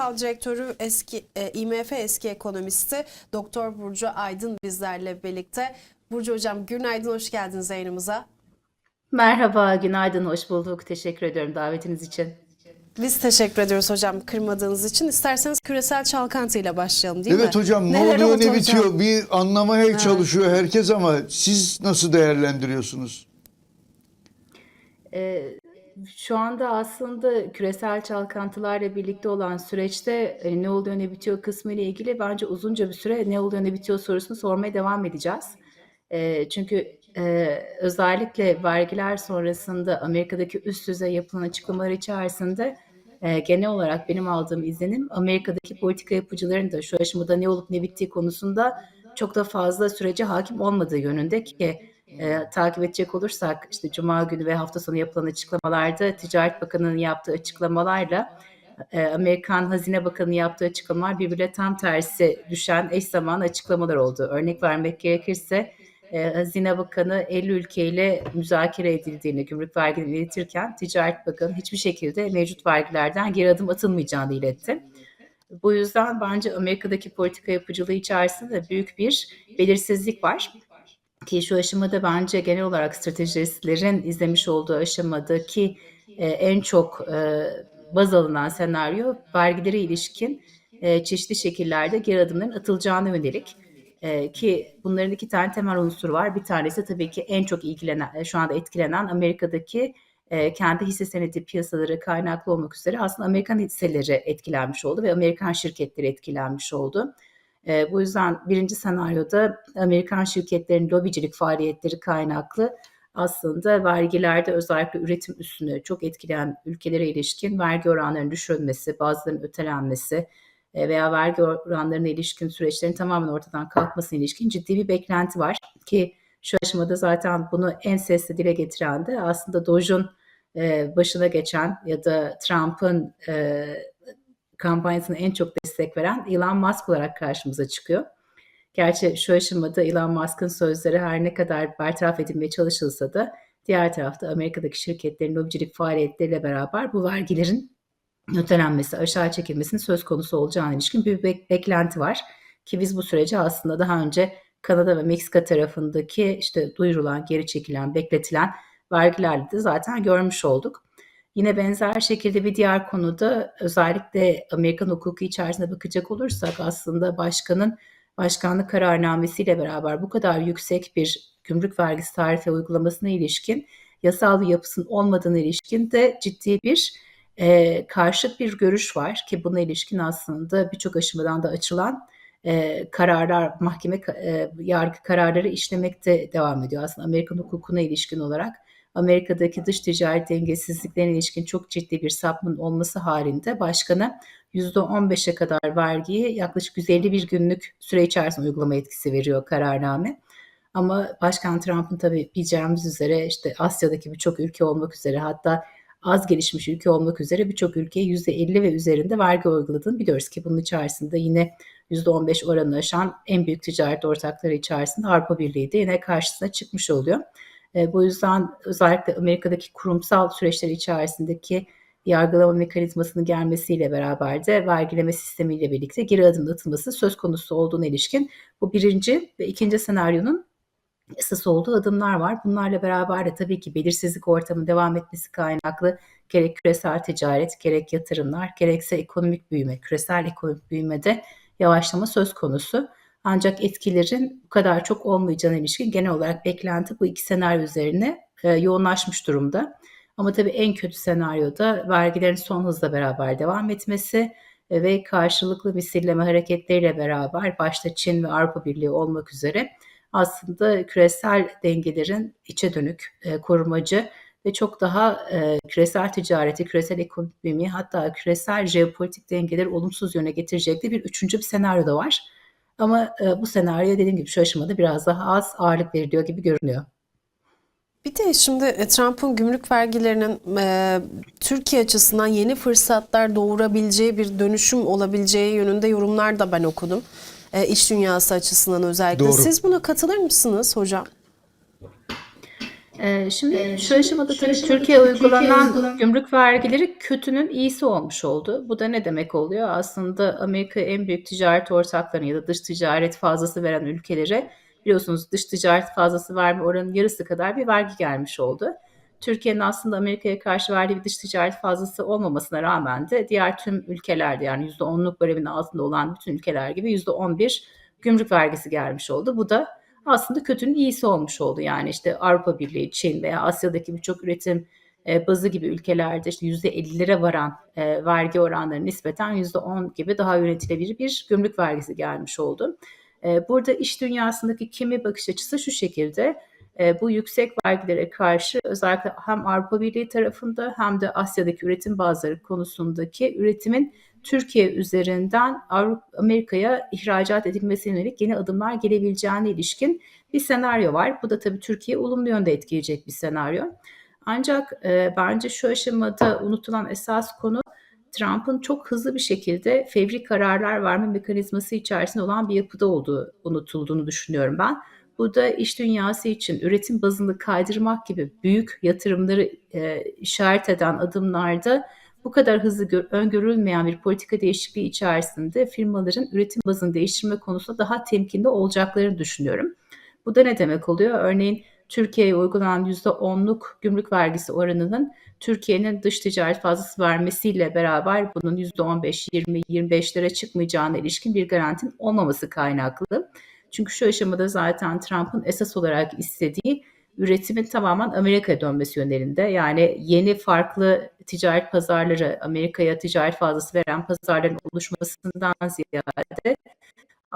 FAO Direktörü eski e, IMF eski ekonomisti Doktor Burcu Aydın bizlerle birlikte. Burcu Hocam günaydın, hoş geldiniz yayınımıza. Merhaba, günaydın, hoş bulduk. Teşekkür ediyorum davetiniz için. Biz teşekkür ediyoruz hocam kırmadığınız için. İsterseniz küresel çalkantıyla başlayalım değil mi? Evet hocam ne Neler oluyor oldu ne hocam? bitiyor bir anlamaya çalışıyor herkes ama siz nasıl değerlendiriyorsunuz? Ee, şu anda aslında küresel çalkantılarla birlikte olan süreçte e, ne oluyor ne bitiyor kısmı ile ilgili bence uzunca bir süre ne oluyor ne bitiyor sorusunu sormaya devam edeceğiz. Ee, çünkü e, özellikle vergiler sonrasında Amerika'daki üst düzey yapılan açıklamalar içerisinde e, genel olarak benim aldığım izlenim Amerika'daki politika yapıcıların da şu aşamada ne olup ne bittiği konusunda çok da fazla sürece hakim olmadığı yönünde ki e, takip edecek olursak işte Cuma günü ve hafta sonu yapılan açıklamalarda Ticaret Bakanı'nın yaptığı açıklamalarla e, Amerikan Hazine Bakanı'nın yaptığı açıklamalar birbirine tam tersi düşen eş zamanlı açıklamalar oldu. Örnek vermek gerekirse e, Hazine Bakanı 50 ülkeyle müzakere edildiğini, gümrük vergilerini iletirken Ticaret Bakanı hiçbir şekilde mevcut vergilerden geri adım atılmayacağını iletti. Bu yüzden bence Amerika'daki politika yapıcılığı içerisinde büyük bir belirsizlik var. Ki şu aşamada bence genel olarak stratejistlerin izlemiş olduğu aşamadaki e, en çok e, baz alınan senaryo vergilere ilişkin e, çeşitli şekillerde geri adımların atılacağına yönelik. E, ki bunların iki tane temel unsuru var. Bir tanesi tabii ki en çok ilgilenen, e, şu anda etkilenen Amerika'daki e, kendi hisse senedi piyasaları kaynaklı olmak üzere aslında Amerikan hisseleri etkilenmiş oldu ve Amerikan şirketleri etkilenmiş oldu. E, bu yüzden birinci senaryoda Amerikan şirketlerin lobicilik faaliyetleri kaynaklı aslında vergilerde özellikle üretim üstünü çok etkileyen ülkelere ilişkin vergi oranlarının düşürülmesi, bazılarının ötelenmesi e, veya vergi oranlarına ilişkin süreçlerin tamamen ortadan kalkmasına ilişkin ciddi bir beklenti var. Ki şu aşamada zaten bunu en sesli dile getiren de aslında Doge'un e, başına geçen ya da Trump'ın kampanyasına en çok destek veren Elon Musk olarak karşımıza çıkıyor. Gerçi şu aşamada Elon Musk'ın sözleri her ne kadar bertaraf edilmeye çalışılsa da diğer tarafta Amerika'daki şirketlerin lobicilik faaliyetleriyle beraber bu vergilerin ötelenmesi, aşağı çekilmesinin söz konusu olacağına ilişkin bir bek- beklenti var. Ki biz bu süreci aslında daha önce Kanada ve Meksika tarafındaki işte duyurulan, geri çekilen, bekletilen vergilerle de zaten görmüş olduk. Yine benzer şekilde bir diğer konuda özellikle Amerikan hukuku içerisinde bakacak olursak aslında başkanın başkanlık kararnamesiyle beraber bu kadar yüksek bir gümrük vergisi tarife uygulamasına ilişkin yasal bir yapısının olmadığına ilişkin de ciddi bir e, karşıt bir görüş var ki buna ilişkin aslında birçok aşamadan da açılan e, kararlar, mahkeme e, yargı kararları işlemekte devam ediyor. Aslında Amerikan hukukuna ilişkin olarak Amerika'daki dış ticaret dengesizliklerine ilişkin çok ciddi bir sapmanın olması halinde başkana %15'e kadar vergiyi yaklaşık 151 günlük süre içerisinde uygulama etkisi veriyor kararname. Ama Başkan Trump'ın tabii bileceğimiz üzere işte Asya'daki birçok ülke olmak üzere hatta az gelişmiş ülke olmak üzere birçok ülkeye %50 ve üzerinde vergi uyguladığını biliyoruz ki bunun içerisinde yine %15 oranını aşan en büyük ticaret ortakları içerisinde Avrupa Birliği de yine karşısına çıkmış oluyor. E, bu yüzden özellikle Amerika'daki kurumsal süreçler içerisindeki yargılama mekanizmasının gelmesiyle beraber de vergileme sistemiyle birlikte geri adım atılması söz konusu olduğuna ilişkin bu birinci ve ikinci senaryonun esas olduğu adımlar var. Bunlarla beraber de tabii ki belirsizlik ortamı devam etmesi kaynaklı gerek küresel ticaret, gerek yatırımlar, gerekse ekonomik büyüme, küresel ekonomik büyümede yavaşlama söz konusu. Ancak etkilerin bu kadar çok olmayacağına ilişkin genel olarak beklenti bu iki senaryo üzerine e, yoğunlaşmış durumda. Ama tabii en kötü senaryoda vergilerin son hızla beraber devam etmesi e, ve karşılıklı misilleme hareketleriyle beraber başta Çin ve Avrupa Birliği olmak üzere aslında küresel dengelerin içe dönük, e, korumacı ve çok daha e, küresel ticareti, küresel ekonomiyi hatta küresel jeopolitik dengeleri olumsuz yöne getirecek de bir üçüncü bir senaryo da var. Ama e, bu senaryo dediğim gibi şu aşamada biraz daha az ağırlık veriliyor gibi görünüyor. Bir de şimdi e, Trump'ın gümrük vergilerinin e, Türkiye açısından yeni fırsatlar doğurabileceği bir dönüşüm olabileceği yönünde yorumlar da ben okudum. E, iş dünyası açısından özellikle. Doğru. Siz buna katılır mısınız hocam? Ee, şimdi şu aşamada tabii Türkiye uygulanan gümrük vergileri kötünün iyisi olmuş oldu. Bu da ne demek oluyor? Aslında Amerika en büyük ticaret ortaklarına ya da dış ticaret fazlası veren ülkelere biliyorsunuz dış ticaret fazlası verme oranının yarısı kadar bir vergi gelmiş oldu. Türkiye'nin aslında Amerika'ya karşı verdiği bir dış ticaret fazlası olmamasına rağmen de diğer tüm ülkelerde yani %10'luk bareminin altında olan bütün ülkeler gibi %11 gümrük vergisi gelmiş oldu. Bu da aslında kötünün iyisi olmuş oldu. Yani işte Avrupa Birliği, Çin veya Asya'daki birçok üretim e, bazı gibi ülkelerde işte %50'lere varan e, vergi oranları nispeten %10 gibi daha yönetilebilir bir gümrük vergisi gelmiş oldu. E, burada iş dünyasındaki kimi bakış açısı şu şekilde. Bu yüksek vergilere karşı özellikle hem Avrupa Birliği tarafında hem de Asya'daki üretim bazları konusundaki üretimin Türkiye üzerinden Avrupa, Amerika'ya ihracat edilmesine yönelik yeni adımlar gelebileceğine ilişkin bir senaryo var. Bu da tabii Türkiye olumlu yönde etkileyecek bir senaryo. Ancak e, bence şu aşamada unutulan esas konu Trump'ın çok hızlı bir şekilde fevri kararlar verme mekanizması içerisinde olan bir yapıda olduğu unutulduğunu düşünüyorum ben. Bu da iş dünyası için üretim bazını kaydırmak gibi büyük yatırımları e, işaret eden adımlarda bu kadar hızlı gö- öngörülmeyen bir politika değişikliği içerisinde firmaların üretim bazını değiştirme konusunda daha temkinli olacaklarını düşünüyorum. Bu da ne demek oluyor? Örneğin Türkiye'ye uygulanan %10'luk gümrük vergisi oranının Türkiye'nin dış ticaret fazlası vermesiyle beraber bunun %15, 20, 25'lere çıkmayacağına ilişkin bir garantin olmaması kaynaklı. Çünkü şu aşamada zaten Trump'ın esas olarak istediği üretimin tamamen Amerika'ya dönmesi yönelinde. Yani yeni farklı ticaret pazarları, Amerika'ya ticaret fazlası veren pazarların oluşmasından ziyade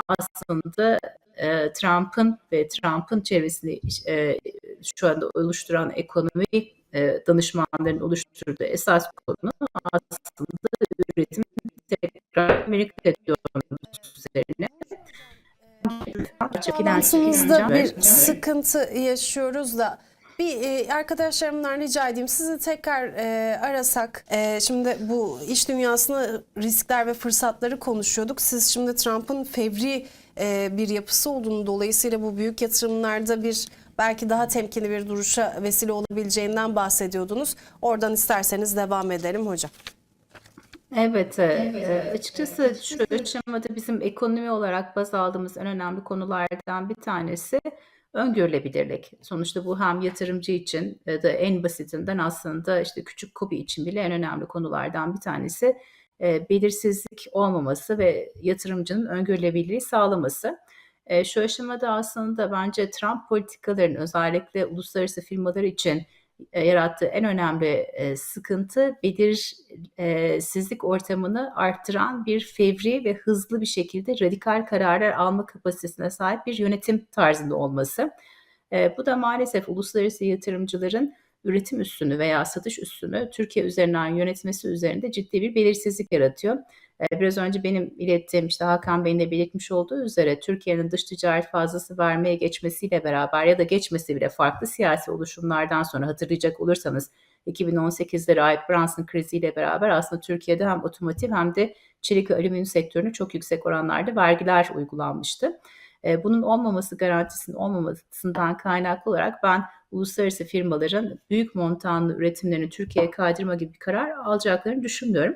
aslında e, Trump'ın ve Trump'ın çevresini e, şu anda oluşturan ekonomi e, danışmanların oluşturduğu esas konu aslında üretim tekrar Amerika'ya dönmesi üzerine. Bağlantımızda bir sıkıntı yaşıyoruz da bir e, arkadaşlarımdan rica edeyim sizi tekrar e, arasak. E, şimdi bu iş dünyasında riskler ve fırsatları konuşuyorduk. Siz şimdi Trump'ın fevri e, bir yapısı olduğunu dolayısıyla bu büyük yatırımlarda bir belki daha temkinli bir duruşa vesile olabileceğinden bahsediyordunuz. Oradan isterseniz devam edelim hocam. Evet, e, e, açıkçası şu aşamada bizim ekonomi olarak baz aldığımız en önemli konulardan bir tanesi öngörülebilirlik. Sonuçta bu hem yatırımcı için e, da en basitinden aslında işte küçük KOBİ için bile en önemli konulardan bir tanesi e, belirsizlik olmaması ve yatırımcının öngörülebilirliği sağlaması. E, şu aşamada aslında bence Trump politikalarının özellikle uluslararası firmalar için yarattığı en önemli e, sıkıntı belirsizlik ortamını arttıran bir fevri ve hızlı bir şekilde radikal kararlar alma kapasitesine sahip bir yönetim tarzında olması. E, bu da maalesef uluslararası yatırımcıların üretim üstünü veya satış üstünü Türkiye üzerinden yönetmesi üzerinde ciddi bir belirsizlik yaratıyor. Ee, biraz önce benim ilettiğim işte Hakan Bey'in de belirtmiş olduğu üzere Türkiye'nin dış ticaret fazlası vermeye geçmesiyle beraber ya da geçmesi bile farklı siyasi oluşumlardan sonra hatırlayacak olursanız 2018'de Rahip Brunson kriziyle beraber aslında Türkiye'de hem otomotiv hem de çelik ve alüminyum sektörüne çok yüksek oranlarda vergiler uygulanmıştı. Ee, bunun olmaması garantisinin olmamasından kaynaklı olarak ben uluslararası firmaların büyük montanlı üretimlerini Türkiye'ye kaydırma gibi bir karar alacaklarını düşünmüyorum.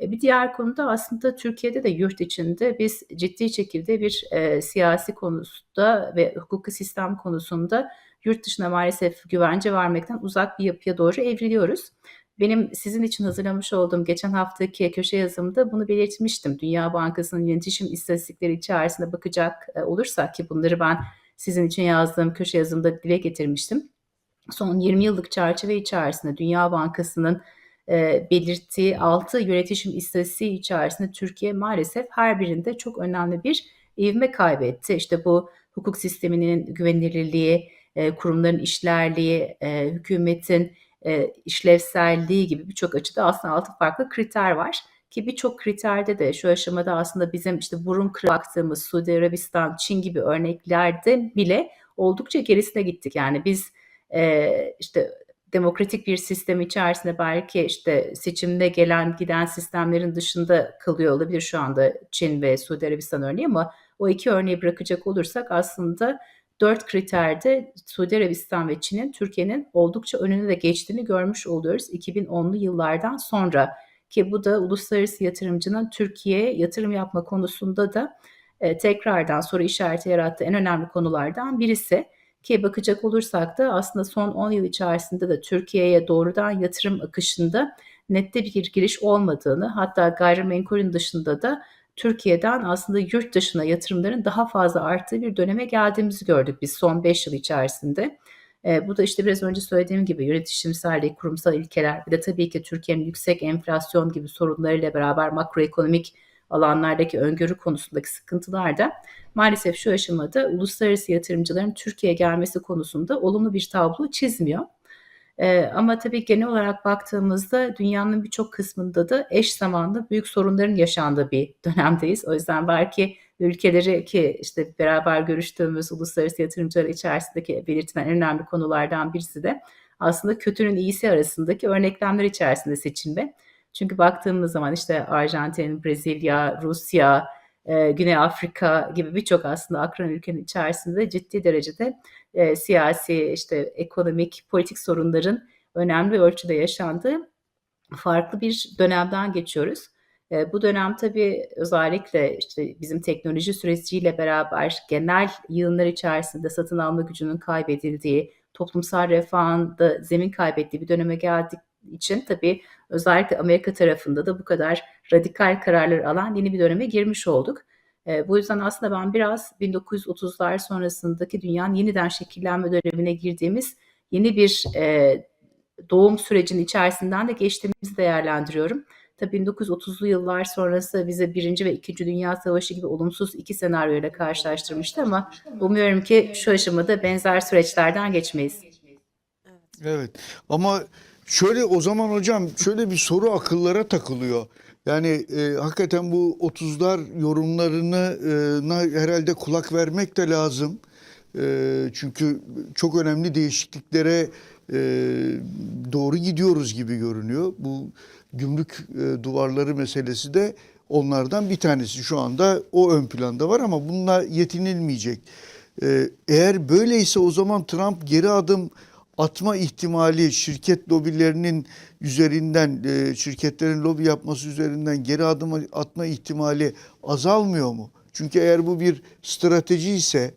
E, bir diğer konu da aslında Türkiye'de de yurt içinde biz ciddi şekilde bir e, siyasi konusunda ve hukuki sistem konusunda yurt dışına maalesef güvence vermekten uzak bir yapıya doğru evriliyoruz. Benim sizin için hazırlamış olduğum geçen haftaki köşe yazımda bunu belirtmiştim. Dünya Bankası'nın yönetişim istatistikleri içerisinde bakacak e, olursak ki bunları ben sizin için yazdığım köşe yazımda dile getirmiştim. Son 20 yıllık çerçeve içerisinde Dünya Bankası'nın e, belirttiği 6 yönetişim istatistiği içerisinde Türkiye maalesef her birinde çok önemli bir ivme kaybetti. İşte bu hukuk sisteminin güvenilirliği, e, kurumların işlerliği, e, hükümetin e, işlevselliği gibi birçok açıda aslında altı farklı kriter var. Ki birçok kriterde de şu aşamada aslında bizim işte burun kırı baktığımız Suudi Arabistan, Çin gibi örneklerde bile oldukça gerisine gittik. Yani biz e, işte demokratik bir sistem içerisinde belki işte seçimde gelen giden sistemlerin dışında kalıyor olabilir şu anda Çin ve Suudi Arabistan örneği ama o iki örneği bırakacak olursak aslında dört kriterde Suudi Arabistan ve Çin'in Türkiye'nin oldukça önüne de geçtiğini görmüş oluyoruz 2010'lu yıllardan sonra ki bu da uluslararası yatırımcının Türkiye'ye yatırım yapma konusunda da e, tekrardan soru işareti yarattığı en önemli konulardan birisi. Ki bakacak olursak da aslında son 10 yıl içerisinde de Türkiye'ye doğrudan yatırım akışında nette bir giriş olmadığını hatta gayrimenkulün dışında da Türkiye'den aslında yurt dışına yatırımların daha fazla arttığı bir döneme geldiğimizi gördük biz son 5 yıl içerisinde. E, bu da işte biraz önce söylediğim gibi yönetişimsel, kurumsal ilkeler bir de tabii ki Türkiye'nin yüksek enflasyon gibi sorunlarıyla beraber makroekonomik alanlardaki öngörü konusundaki sıkıntılar da maalesef şu aşamada uluslararası yatırımcıların Türkiye'ye gelmesi konusunda olumlu bir tablo çizmiyor. Ee, ama tabii genel olarak baktığımızda dünyanın birçok kısmında da eş zamanlı büyük sorunların yaşandığı bir dönemdeyiz. O yüzden belki ülkeleri ki işte beraber görüştüğümüz uluslararası yatırımcılar içerisindeki belirtilen en önemli konulardan birisi de aslında kötünün iyisi arasındaki örneklemler içerisinde seçilme. Çünkü baktığımız zaman işte Arjantin, Brezilya, Rusya, e, Güney Afrika gibi birçok aslında akran ülkenin içerisinde ciddi derecede e, siyasi, işte ekonomik, politik sorunların önemli ölçüde yaşandığı farklı bir dönemden geçiyoruz. E, bu dönem tabii özellikle işte bizim teknoloji süreciyle beraber genel yığınlar içerisinde satın alma gücünün kaybedildiği, toplumsal refahın da zemin kaybettiği bir döneme geldik için tabii özellikle Amerika tarafında da bu kadar radikal kararlar alan yeni bir döneme girmiş olduk. E, bu yüzden aslında ben biraz 1930'lar sonrasındaki dünyanın yeniden şekillenme dönemine girdiğimiz yeni bir e, doğum sürecinin içerisinden de geçtiğimizi değerlendiriyorum. Tabii 1930'lu yıllar sonrası bize Birinci ve İkinci Dünya Savaşı gibi olumsuz iki senaryoyla karşılaştırmıştı ama umuyorum ki şu aşamada benzer süreçlerden geçmeyiz. Evet ama şöyle o zaman hocam şöyle bir soru akıllara takılıyor. Yani e, hakikaten bu 30'lar yorumlarına e, herhalde kulak vermek de lazım. E, çünkü çok önemli değişikliklere e, doğru gidiyoruz gibi görünüyor. Bu gümrük e, duvarları meselesi de onlardan bir tanesi. Şu anda o ön planda var ama bununla yetinilmeyecek. E, eğer böyleyse o zaman Trump geri adım atma ihtimali şirket lobilerinin üzerinden e, şirketlerin lobi yapması üzerinden geri adım atma ihtimali azalmıyor mu? Çünkü eğer bu bir strateji ise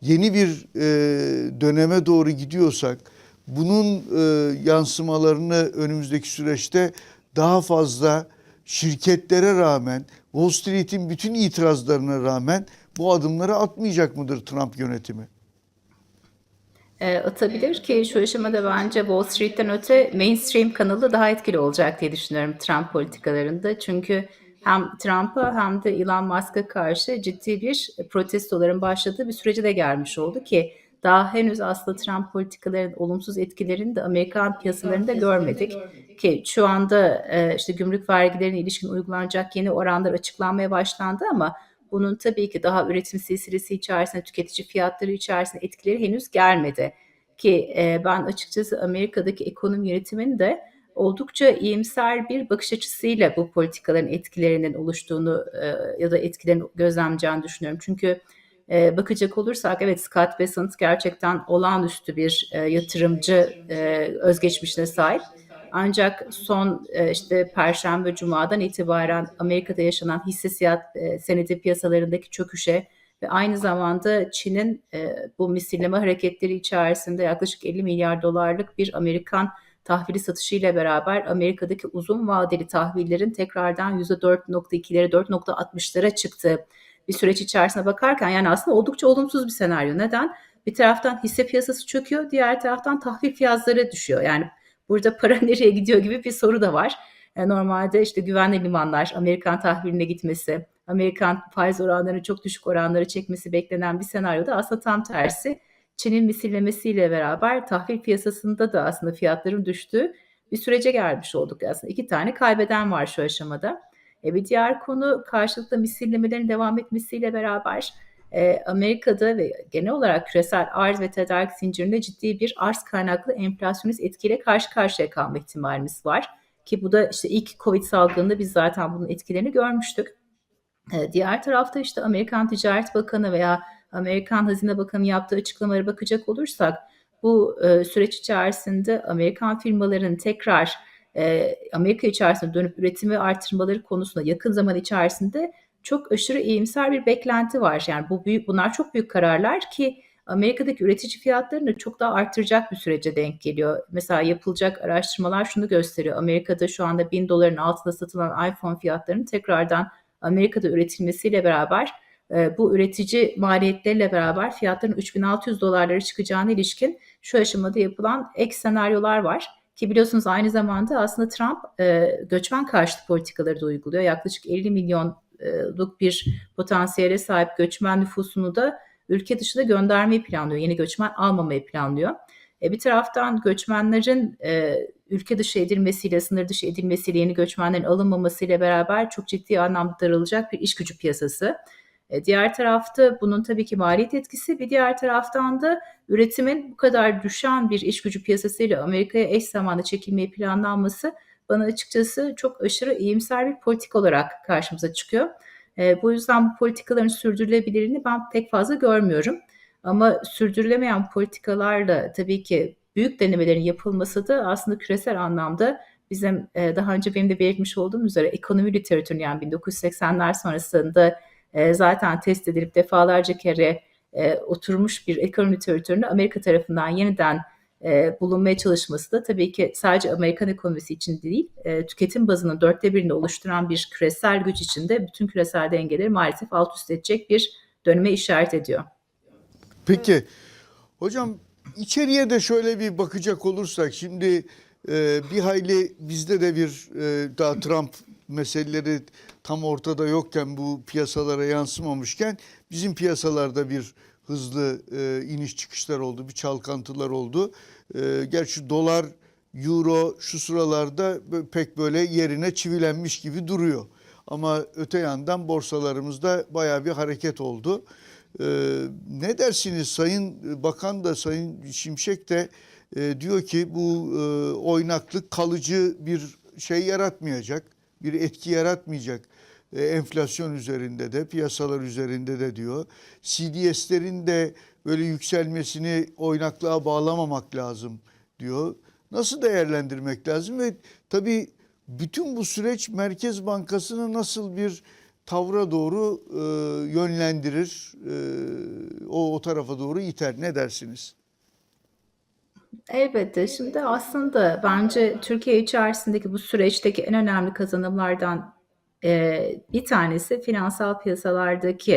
yeni bir e, döneme doğru gidiyorsak bunun e, yansımalarını önümüzdeki süreçte daha fazla şirketlere rağmen Wall Street'in bütün itirazlarına rağmen bu adımları atmayacak mıdır Trump yönetimi? E, atabilir ki şu aşamada bence Wall Street'ten öte mainstream kanalı daha etkili olacak diye düşünüyorum Trump politikalarında. Çünkü hem Trump'a hem de Elon Musk'a karşı ciddi bir protestoların başladığı bir sürece de gelmiş oldu ki daha henüz aslında Trump politikalarının olumsuz etkilerini de Amerikan piyasalarında görmedik. Ki şu anda e, işte gümrük vergilerine ilişkin uygulanacak yeni oranlar açıklanmaya başlandı ama bunun tabii ki daha üretim silsilesi içerisinde, tüketici fiyatları içerisinde etkileri henüz gelmedi. Ki e, ben açıkçası Amerika'daki ekonomi yönetiminin de oldukça iyimser bir bakış açısıyla bu politikaların etkilerinin oluştuğunu e, ya da etkilerini gözlemleyeceğini düşünüyorum. Çünkü e, bakacak olursak evet Scott Bessent gerçekten olağanüstü bir e, yatırımcı e, özgeçmişine sahip. Ancak son e, işte Perşembe Cuma'dan itibaren Amerika'da yaşanan hisse siyat e, senedi piyasalarındaki çöküşe ve aynı zamanda Çin'in e, bu misilleme hareketleri içerisinde yaklaşık 50 milyar dolarlık bir Amerikan tahvili satışıyla beraber Amerika'daki uzun vadeli tahvillerin tekrardan %4.2'lere 4.60'lara çıktığı bir süreç içerisine bakarken yani aslında oldukça olumsuz bir senaryo. Neden? Bir taraftan hisse piyasası çöküyor, diğer taraftan tahvil fiyatları düşüyor. Yani burada para nereye gidiyor gibi bir soru da var. Yani normalde işte güvenli limanlar, Amerikan tahviline gitmesi, Amerikan faiz oranlarını çok düşük oranlara çekmesi beklenen bir senaryoda aslında tam tersi. Çin'in misillemesiyle beraber tahvil piyasasında da aslında fiyatların düştüğü bir sürece gelmiş olduk. Aslında iki tane kaybeden var şu aşamada. E bir diğer konu karşılıklı misillemelerin devam etmesiyle beraber e, Amerika'da ve genel olarak küresel arz ve tedarik zincirinde ciddi bir arz kaynaklı enflasyonist etkiyle karşı karşıya kalma ihtimalimiz var. Ki bu da işte ilk Covid salgınında biz zaten bunun etkilerini görmüştük. E, diğer tarafta işte Amerikan Ticaret Bakanı veya Amerikan Hazine Bakanı yaptığı açıklamalara bakacak olursak bu e, süreç içerisinde Amerikan firmaların tekrar e, Amerika içerisinde dönüp üretimi artırmaları konusunda yakın zaman içerisinde çok aşırı iyimser bir beklenti var. Yani bu büyük bunlar çok büyük kararlar ki Amerika'daki üretici fiyatlarını çok daha arttıracak bir sürece denk geliyor. Mesela yapılacak araştırmalar şunu gösteriyor. Amerika'da şu anda 1000 doların altında satılan iPhone fiyatlarının tekrardan Amerika'da üretilmesiyle beraber e, bu üretici maliyetleriyle beraber fiyatların 3600 dolarlara çıkacağına ilişkin şu aşamada yapılan ek senaryolar var. Ki biliyorsunuz aynı zamanda aslında Trump e, göçmen karşıtı politikaları da uyguluyor. Yaklaşık 50 milyonluk bir potansiyele sahip göçmen nüfusunu da ülke dışına göndermeyi planlıyor. Yeni göçmen almamayı planlıyor. E, bir taraftan göçmenlerin e, ülke dışı edilmesiyle, sınır dışı edilmesiyle, yeni göçmenlerin alınmamasıyla beraber çok ciddi anlamda daralacak bir iş gücü piyasası. E, diğer tarafta bunun tabii ki maliyet etkisi, bir diğer taraftan da üretimin bu kadar düşen bir iş gücü piyasasıyla Amerika'ya eş zamanlı çekilmeyi planlanması bana açıkçası çok aşırı iyimser bir politik olarak karşımıza çıkıyor. E, bu yüzden bu politikaların sürdürülebilirliğini ben pek fazla görmüyorum. Ama sürdürülemeyen politikalarla tabii ki büyük denemelerin yapılması da aslında küresel anlamda bizim e, daha önce benim de belirtmiş olduğum üzere ekonomi literatürünün yani 1980'ler sonrasında e, zaten test edilip defalarca kere e, oturmuş bir ekonomi literatürünü Amerika tarafından yeniden e, bulunmaya çalışması da tabii ki sadece Amerikan ekonomisi için değil, e, tüketim bazının dörtte birini oluşturan bir küresel güç içinde bütün küresel dengeleri maalesef alt üst edecek bir döneme işaret ediyor. Peki hocam içeriye de şöyle bir bakacak olursak şimdi e, bir hayli bizde de bir e, daha Trump meseleleri tam ortada yokken bu piyasalara yansımamışken bizim piyasalarda bir hızlı e, iniş çıkışlar oldu, bir çalkantılar oldu. E, gerçi dolar, euro şu sıralarda pek böyle yerine çivilenmiş gibi duruyor. Ama öte yandan borsalarımızda baya bir hareket oldu. Ee, ne dersiniz Sayın Bakan da Sayın Şimşek de e, diyor ki bu e, oynaklık kalıcı bir şey yaratmayacak, bir etki yaratmayacak e, enflasyon üzerinde de piyasalar üzerinde de diyor. CDS'lerin de böyle yükselmesini oynaklığa bağlamamak lazım diyor. Nasıl değerlendirmek lazım ve tabii bütün bu süreç Merkez Bankası'nı nasıl bir tavra doğru e, yönlendirir, e, o, o tarafa doğru iter. Ne dersiniz? Elbette. Şimdi aslında bence Türkiye içerisindeki bu süreçteki en önemli kazanımlardan bir tanesi finansal piyasalardaki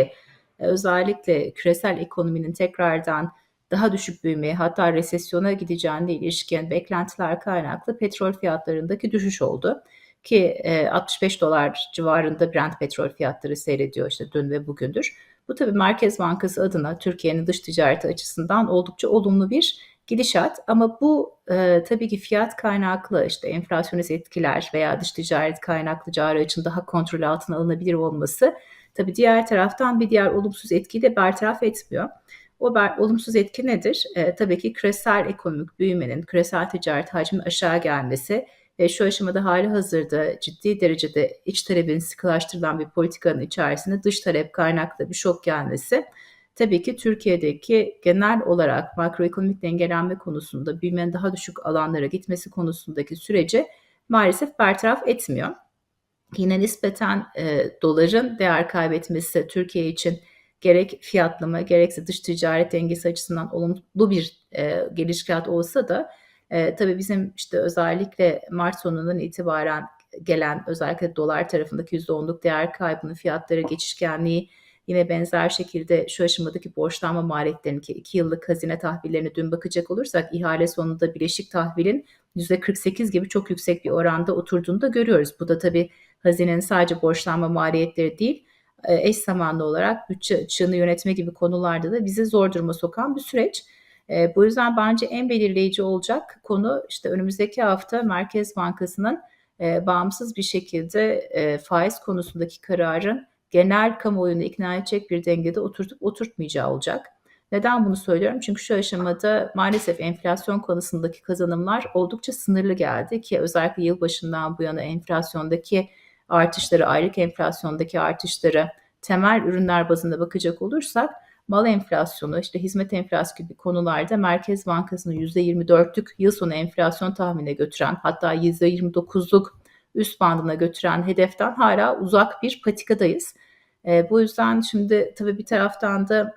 e, özellikle küresel ekonominin tekrardan daha düşük büyümeye hatta resesyona gideceğine ilişkin beklentiler kaynaklı petrol fiyatlarındaki düşüş oldu. Ki e, 65 dolar civarında Brent petrol fiyatları seyrediyor işte dün ve bugündür. Bu tabii Merkez Bankası adına Türkiye'nin dış ticareti açısından oldukça olumlu bir gidişat ama bu e, tabii ki fiyat kaynaklı işte enflasyonist etkiler veya dış ticaret kaynaklı cari açın daha kontrol altına alınabilir olması tabii diğer taraftan bir diğer olumsuz etkiyi de bertaraf etmiyor. O ber, olumsuz etki nedir? E, tabii ki küresel ekonomik büyümenin, küresel ticaret hacminin aşağı gelmesi ve şu aşamada hali hazırda ciddi derecede iç talebin sıkılaştırılan bir politikanın içerisinde dış talep kaynaklı bir şok gelmesi tabii ki Türkiye'deki genel olarak makroekonomik dengelenme konusunda büyümenin daha düşük alanlara gitmesi konusundaki süreci maalesef bertaraf etmiyor. Yine nispeten e, doların değer kaybetmesi Türkiye için gerek fiyatlama gerekse dış ticaret dengesi açısından olumlu bir e, gelişkat olsa da e, tabii bizim işte özellikle Mart sonundan itibaren gelen özellikle dolar tarafındaki %10'luk değer kaybının fiyatlara geçişkenliği Yine benzer şekilde şu aşamadaki borçlanma maliyetlerini ki 2 yıllık hazine tahvillerine dün bakacak olursak ihale sonunda bileşik tahvilin %48 gibi çok yüksek bir oranda oturduğunu da görüyoruz. Bu da tabii hazinenin sadece borçlanma maliyetleri değil e, eş zamanlı olarak bütçe açığını yönetme gibi konularda da bizi zor duruma sokan bir süreç. E, bu yüzden bence en belirleyici olacak konu işte önümüzdeki hafta Merkez Bankası'nın e, bağımsız bir şekilde e, faiz konusundaki kararın genel kamuoyunu ikna edecek bir dengede oturtup oturtmayacağı olacak. Neden bunu söylüyorum? Çünkü şu aşamada maalesef enflasyon konusundaki kazanımlar oldukça sınırlı geldi ki özellikle yılbaşından bu yana enflasyondaki artışları, aylık enflasyondaki artışları temel ürünler bazında bakacak olursak mal enflasyonu, işte hizmet enflasyonu gibi konularda Merkez Bankası'nın %24'lük yıl sonu enflasyon tahminine götüren hatta %29'luk üst bandına götüren hedeften hala uzak bir patikadayız. E, bu yüzden şimdi tabii bir taraftan da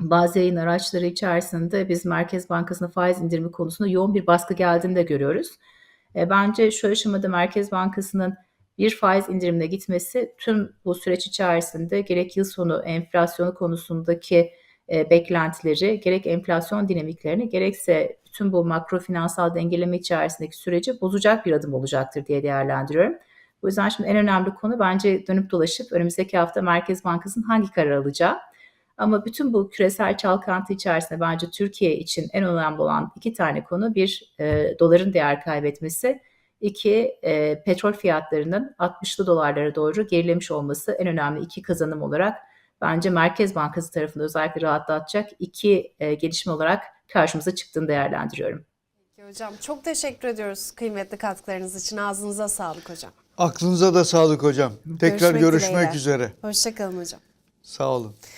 bazı yayın araçları içerisinde biz Merkez Bankası'na faiz indirimi konusunda yoğun bir baskı geldiğini de görüyoruz. E, bence şu aşamada Merkez Bankası'nın bir faiz indirimine gitmesi tüm bu süreç içerisinde gerek yıl sonu enflasyonu konusundaki e, beklentileri, gerek enflasyon dinamiklerini, gerekse bütün bu makro finansal dengeleme içerisindeki süreci bozacak bir adım olacaktır diye değerlendiriyorum. Bu yüzden şimdi en önemli konu bence dönüp dolaşıp önümüzdeki hafta Merkez Bankası'nın hangi karar alacağı. Ama bütün bu küresel çalkantı içerisinde bence Türkiye için en önemli olan iki tane konu. Bir, e, doların değer kaybetmesi. İki, e, petrol fiyatlarının 60'lı dolarlara doğru gerilemiş olması en önemli iki kazanım olarak bence Merkez Bankası tarafında özellikle rahatlatacak iki e, gelişme olarak karşımıza çıktığını değerlendiriyorum. Peki hocam çok teşekkür ediyoruz kıymetli katkılarınız için. Ağzınıza sağlık hocam. Aklınıza da sağlık hocam. Tekrar Görüşmek görüşmek üzere. Hoşçakalın hocam. Sağ olun.